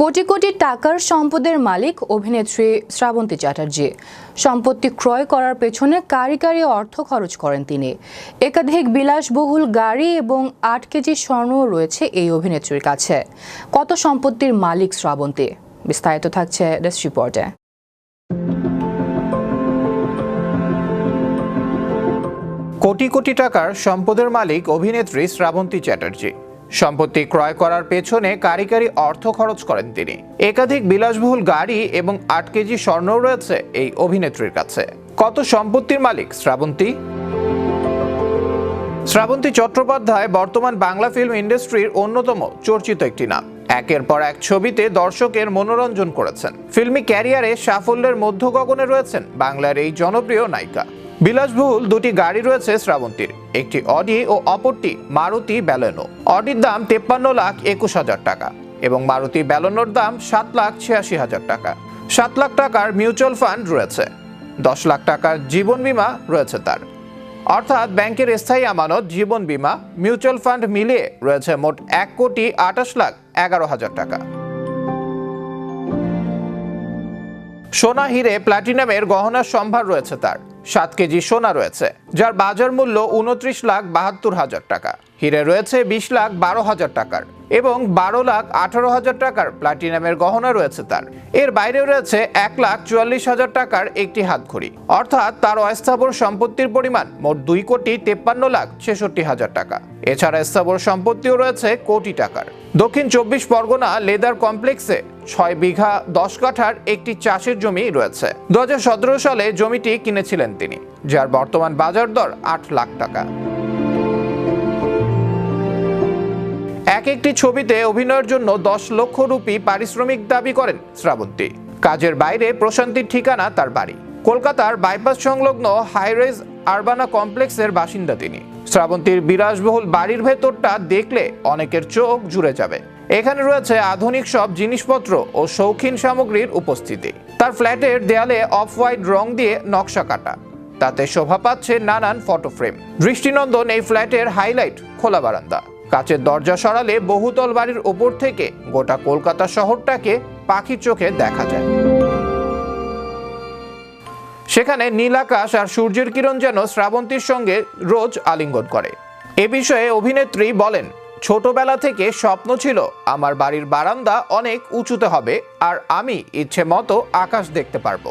কোটি কোটি টাকার সম্পদের মালিক অভিনেত্রী শ্রাবন্তী চ্যাটার্জি। সম্পত্তি ক্রয় করার পেছনে কারি কারি অর্থ খরচ করেন তিনি। একাধিক বিলাসবহুল গাড়ি এবং আট কেজি স্বর্ণও রয়েছে এই অভিনেত্রীর কাছে। কত সম্পত্তির মালিক শ্রাবন্তী? বিস্তারিত থাকছে রিপোর্টে। কোটি কোটি টাকার সম্পদের মালিক অভিনেত্রী শ্রাবন্তী চ্যাটার্জি। সম্পত্তি ক্রয় করার পেছনে কারিকারি অর্থ খরচ করেন তিনি। একাধিক বিলাসবহুল গাড়ি এবং আট কেজি স্বর্ণও রয়েছে এই অভিনেত্রীর কাছে। কত সম্পত্তির মালিক শ্রাবন্তী? শ্রাবন্তী চট্টোপাধ্যায় বর্তমান বাংলা ফিল্ম ইন্ডাস্ট্রির অন্যতম চর্চিত একটি নাম। একের পর এক ছবিতে দর্শকের মনোরঞ্জন করেছেন। ফিল্মি ক্যারিয়ারে সাফল্যের মধ্য গগনে রয়েছেন বাংলার এই জনপ্রিয় নায়িকা। বিলাসবহুল দুটি গাড়ি রয়েছে শ্রাবন্তীর। একটি অডি ও অপরটি মারুতি ব্যালেনো। অডির দাম তেপ্পান্ন লাখ একুশ হাজার টাকা এবং মারুতি ব্যালেনোর দাম সাত লাখ ছিয়াশি হাজার টাকা। সাত লাখ টাকার মিউচুয়াল ফান্ড রয়েছে। দশ লাখ টাকার জীবন বীমা রয়েছে তার। অর্থাৎ ব্যাংকের স্থায়ী আমানত, জীবন বীমা, মিউচুয়াল ফান্ড মিলিয়ে রয়েছে মোট এক কোটি আঠাশ লাখ এগারো হাজার টাকা। সোনা হিরে প্ল্যাটিনামের গহনার সম্ভার রয়েছে তার। সাত কেজি সোনা রয়েছে, যার বাজার মূল্য উনত্রিশ লাখ বাহাত্তর হাজার টাকা। হিরে রয়েছে বিশ লাখ বারো হাজার টাকার এবং বারো লাখ আঠারো হাজার টাকার প্লাটিনামের গহনা রয়েছে তার। এর বাইরে রয়েছে এক লাখ চুয়াল্লিশ হাজার টাকার একটি হাতঘড়ি। অর্থাৎ তার অস্থাবর সম্পত্তির পরিমাণ মোট দুই কোটি তেপ্পান্ন লাখ ছেষট্টি হাজার টাকা। এছাড়া স্থাবর সম্পত্তিও রয়েছে কোটি টাকার। দক্ষিণ চব্বিশ পরগনা লেদার কমপ্লেক্সে ছয় বিঘা দশ কাঠার একটি চাষের জমি রয়েছে। দুহাজার সতেরো সালে জমিটি কিনেছিলেন তিনি, যার বর্তমান বাজার দর আট লাখ টাকা। এক একটি ছবিতে অভিনয়ের জন্য দশ লক্ষ রুপি পারিশ্রমিক দাবি করেন শ্রাবন্তী। কাজের বাইরে প্রশান্তির ঠিকানা তার বাড়ি। কলকাতার বাইপাস সংলগ্ন হাইরেজ আরবানা কমপ্লেক্সের বাসিন্দা তিনি। শ্রাবন্তীর বিলাসবহুল বাড়ির ভেতরটা দেখলে অনেকের চোখ জুড়ে যাবে। এখানে রয়েছে আধুনিক সব জিনিসপত্র ও শৌখিন সামগ্রীর উপস্থিতি। তার ফ্ল্যাটের দেয়ালে অফ হোয়াইট রং দিয়ে নকশা কাটা। তাতে শোভা পাচ্ছে নানান ফটো ফ্রেম। দৃষ্টিনন্দন এই ফ্ল্যাটের হাইলাইট, খোলা বারান্দা। কাচের দরজা সরালে বহুতল বাড়ির ওপর থেকে গোটা কলকাতা শহরটাকে পাখির চোখে দেখা যায়। সেখানে নীল আকাশ আর সূর্যের কিরণ যেন শ্রাবন্তীর সঙ্গে রোজ আলিঙ্গন করে। এ বিষয়ে অভিনেত্রী বলেন ছোটবেলা থেকে স্বপ্ন ছিল আমার বাড়ির বারান্দা অনেক উঁচুতে হবে আর আমি ইচ্ছে মতো আকাশ দেখতে পারব।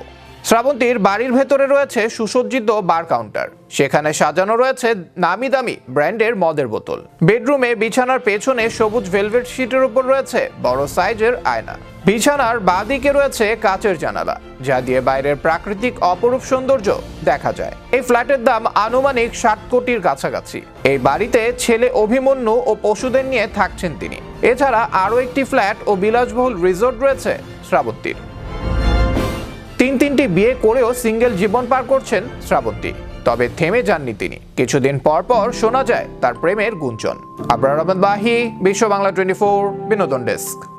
শ্রাবন্তীর বাড়ির ভেতরে রয়েছে সুসজ্জিত বার কাউন্টার। সেখানে সাজানো রয়েছে নামি দামি ব্র্যান্ডের মদের বোতল। বেডরুমে বিছানার পেছনে সবুজ ভেলভেট শিটের উপর রয়েছে বড় সাইজের আয়না। বিছানার বাঁদিকে রয়েছে কাচের জানালা, যা দিয়ে বাইরের প্রাকৃতিক অপরূপ সৌন্দর্য দেখা যায়। এই ফ্ল্যাটের দাম আনুমানিক ষাট কোটির কাছাকাছি। এই বাড়িতে ছেলে অভিমন্যু ও পশুদের নিয়ে থাকছেন তিনি। এছাড়া আরও একটি ফ্ল্যাট ও বিলাসবহুল রিসোর্ট রয়েছে শ্রাবন্তীর। তিন তিনটি বিয়ে করেও সিঙ্গেল জীবন পার করছেন শ্রাবন্তী। তবে থেমে যাননি তিনি। কিছুদিন পর পর শোনা যায় তার প্রেমের গুঞ্জন। আবরার রহমান বাহি বিশ্ব বাংলা টোয়েন্টি ফোর, বিনোদন ডেস্ক।